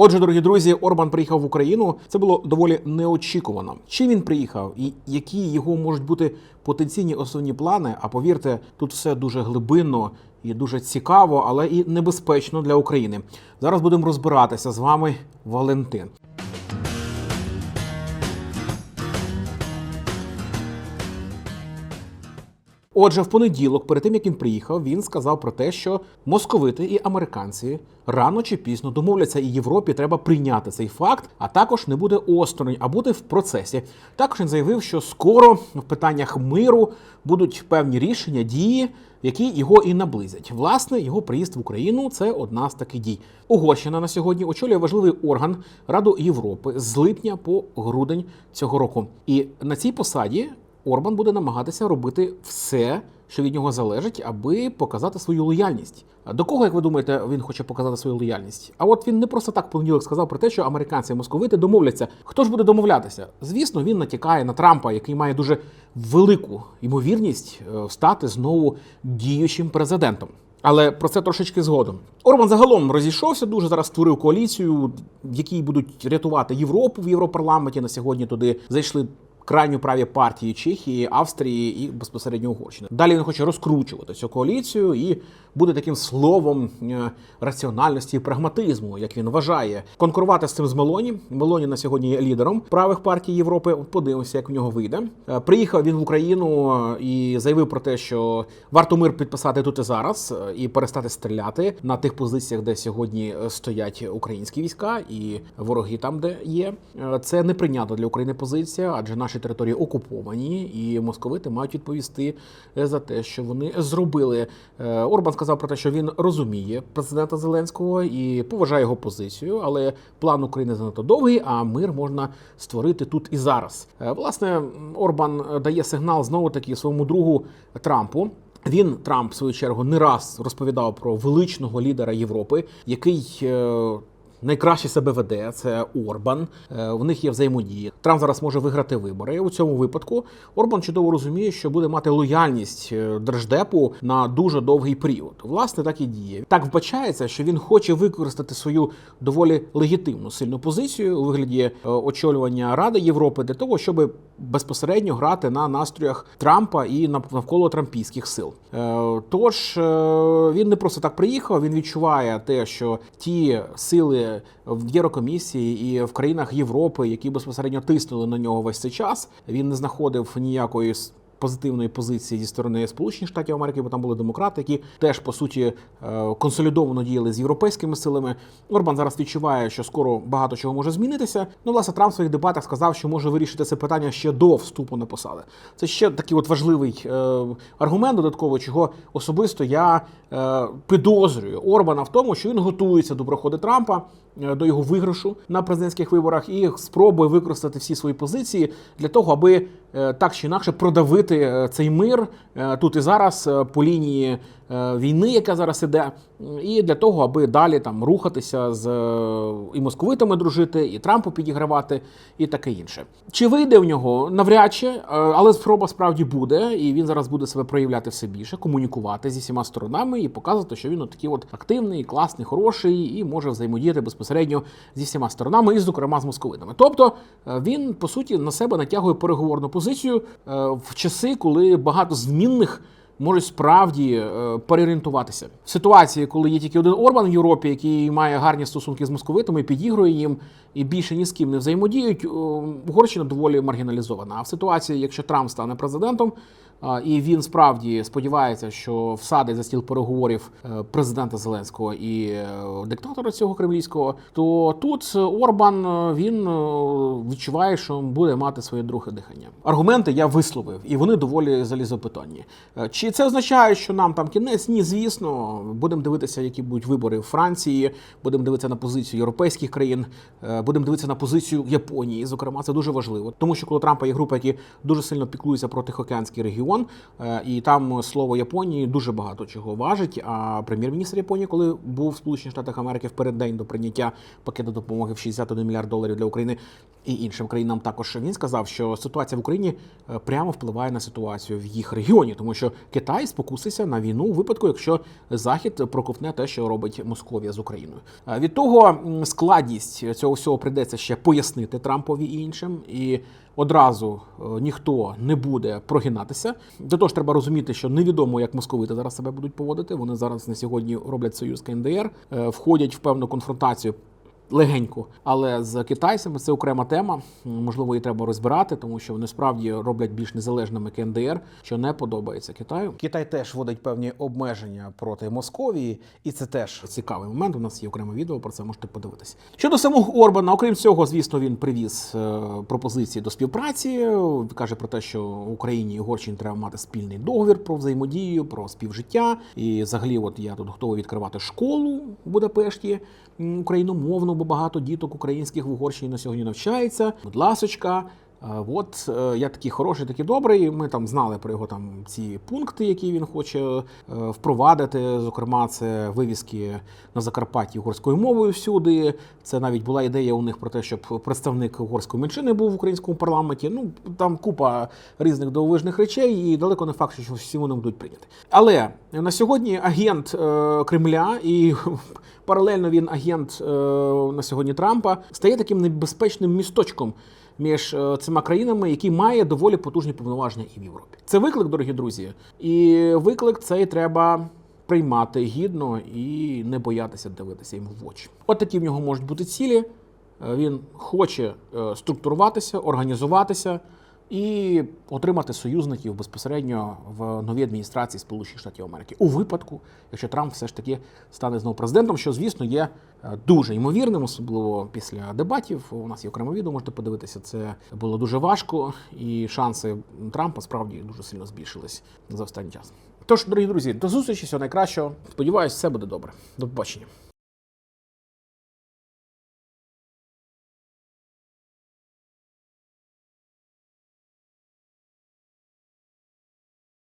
Отже, дорогі друзі, Орбан приїхав в Україну. Це було доволі неочікувано. Чи він приїхав, і які його можуть бути потенційні основні плани? А повірте, тут все дуже глибинно і дуже цікаво, але і небезпечно для України. Зараз будемо розбиратися з вами, Валентин. Отже, в понеділок, перед тим як він приїхав, він сказав про те, що московити і американці рано чи пізно домовляться, і Європі треба прийняти цей факт, а також не буде осторонь, а бути в процесі. Також він заявив, що скоро в питаннях миру будуть певні рішення, дії, які його і наблизять. Власне, його приїзд в Україну це одна з таких дій. Угорщина на сьогодні очолює важливий орган Раду Європи з липня по грудень цього року. І на цій посаді Орбан буде намагатися робити все, що від нього залежить, аби показати свою лояльність. До кого, як ви думаєте, він хоче показати свою лояльність? А от він не просто так понеділок сказав про те, що американці і московити домовляться. Хто ж буде домовлятися? Звісно, він натякає на Трампа, який має дуже велику ймовірність е, стати знову діючим президентом. Але про це трошечки згодом. Орбан загалом розійшовся дуже зараз створив коаліцію, в якій будуть рятувати Європу в Європарламенті. На сьогодні туди зайшли крайню праві партії Чехії, Австрії і безпосередньо Угорщини. Далі він хоче розкручувати цю коаліцію і буде таким словом е, раціональності і прагматизму, як він вважає, конкурувати з цим з Мелоні. Мелоні на сьогодні є лідером правих партій Європи. Подивимося, як в нього вийде. Е, Приїхав він в Україну е, і заявив про те, що варто мир підписати тут і зараз і перестати стріляти на тих позиціях, де сьогодні стоять українські війська і вороги там, де є. Це неприйнятна для України позиція, адже наші території окуповані, і московити мають відповісти е, за те, що вони зробили. Е, Орбан сказав про те, що він розуміє президента Зеленського і поважає його позицію, але план України занадто довгий, а мир можна створити тут і зараз. Е, Власне, Орбан дає сигнал знову таки своєму другу Трампу. Він Трамп в свою чергу не раз розповідав про величного лідера Європи, який. Найкраще себе веде це Орбан. Е, В них є взаємодія. Трамп зараз може виграти вибори. У цьому випадку Орбан чудово розуміє, що буде мати лояльність е, держдепу на дуже довгий період. Власне, так і діє. Так вбачається, що він хоче використати свою доволі легітимну сильну позицію у вигляді е, очолювання Ради Європи для того, щоб безпосередньо грати на настроях Трампа і навколо трампійських сил. Е, Тож е, він не просто так приїхав. Він відчуває те, що ті сили в Єврокомісії і в країнах Європи, які безпосередньо тиснули на нього весь цей час, він не знаходив ніякої позитивної позиції зі сторони Сполучених Штатів Америки, бо там були демократи, які теж по суті е, консолідовано діяли з європейськими силами. Орбан зараз відчуває, що скоро багато чого може змінитися. Ну, власне, Трамп в своїх дебатах сказав, що може вирішити це питання ще до вступу на посади. Це ще такий от важливий е, аргумент додатково, чого особисто я е, підозрюю Орбана в тому, що він готується до проходу Трампа. До його виграшу на президентських виборах і спробує використати всі свої позиції для того, аби так чи інакше продавити е, цей мир е, тут і зараз е, по лінії е, війни, яка зараз іде, і для того, аби далі там рухатися з е, і московитами дружити, і Трампу підігравати, і таке інше. Чи вийде в нього навряд чи, е, але спроба справді буде, і він зараз буде себе проявляти все більше, комунікувати зі всіма сторонами і показувати, що він такий от активний, класний, хороший і може взаємодіяти безпосередньо зі всіма сторонами, і зокрема з московитами. Тобто е, він по суті на себе натягує переговорну позицію е, в часи, коли багато змінних можуть справді е, переорієнтуватися. В ситуації, коли є тільки один Орбан в Європі, який має гарні стосунки з московитами, підігрує їм і більше ні з ким не взаємодіють. Угорщина доволі маргіналізована. А в ситуації, якщо Трамп стане президентом, і він справді сподівається, що всадить за стіл переговорів е, президента Зеленського і е, диктатора цього кремлівського, то тут Орбан е, він відчуває, що буде мати своє друге дихання. Аргументи я висловив, і вони доволі залізопитанні. Е, Чи це означає, що нам там кінець? Ні, звісно, будемо дивитися, які будуть вибори в Франції, будемо дивитися на позицію європейських країн, будемо дивитися на позицію Японії. Зокрема, це дуже важливо, тому що коли Трампа є група, які дуже сильно піклуються про Тихоокеанський регіон. е, і там слово Японії дуже багато чого важить. А прем'єр-міністр Японії, коли був в Сполучених Штатах Америки в переддень до прийняття пакету допомоги в 61 мільярд доларів для України і іншим країнам, також він сказав, що ситуація в Україні е, прямо впливає на ситуацію в їх регіоні, тому що Китай спокуситься на війну у випадку, якщо Захід проковтне те, що робить Московія з Україною. Е, Від того складність цього всього прийдеться ще пояснити Трампові і іншим, і одразу е, ніхто не буде прогинатися. До того ж, треба розуміти, що невідомо, як московити зараз себе будуть поводити. Вони зараз на сьогодні роблять союз КНДР, е, входять в певну конфронтацію. Легенько, але з китайцями це окрема тема. Можливо, її треба розбирати, тому що вони справді роблять більш незалежними КНДР, що не подобається Китаю. Китай теж вводить певні обмеження проти Московії, і це теж цікавий момент. У нас є окреме відео про це можете подивитися. Щодо самого Орбана, окрім цього, звісно, він привіз е, пропозиції до співпраці. каже про те, що Україні і Угорщині треба мати спільний договір про взаємодію, про співжиття. І взагалі, от я тут готовий відкривати школу в Будапешті україномовну, бо багато діток українських в Угорщині на сьогодні навчається. Будь ласочка. Е, От е, я такий хороший, такий добрий. Ми там знали про його там ці пункти, які він хоче е, впровадити. Зокрема, це вивіски на Закарпатті угорською мовою всюди. Це навіть була ідея у них про те, щоб представник угорської меншини був в українському парламенті. Ну там купа різних дивовижних речей, і далеко не факт, що всі вони будуть прийняті. Але на сьогодні агент Кремля і паралельно він агент на сьогодні Трампа стає таким небезпечним місточком між цими країнами, які має доволі потужні повноваження і в Європі. Це виклик, дорогі друзі, і виклик цей треба. Приймати гідно і не боятися дивитися йому в очі. От такі в нього можуть бути цілі. Е, Він хоче е, структуруватися, організуватися і отримати союзників безпосередньо в новій адміністрації Сполучених Штатів Америки у випадку, якщо Трамп все ж таки стане знову президентом, що звісно є е, дуже ймовірним, особливо після дебатів. У нас є окреме відео, можете подивитися. Це було дуже важко, і шанси Трампа справді дуже сильно збільшились за останній час. Тож, дорогі друзі, до зустрічі, всього найкращого. Сподіваюсь, все буде добре. До побачення.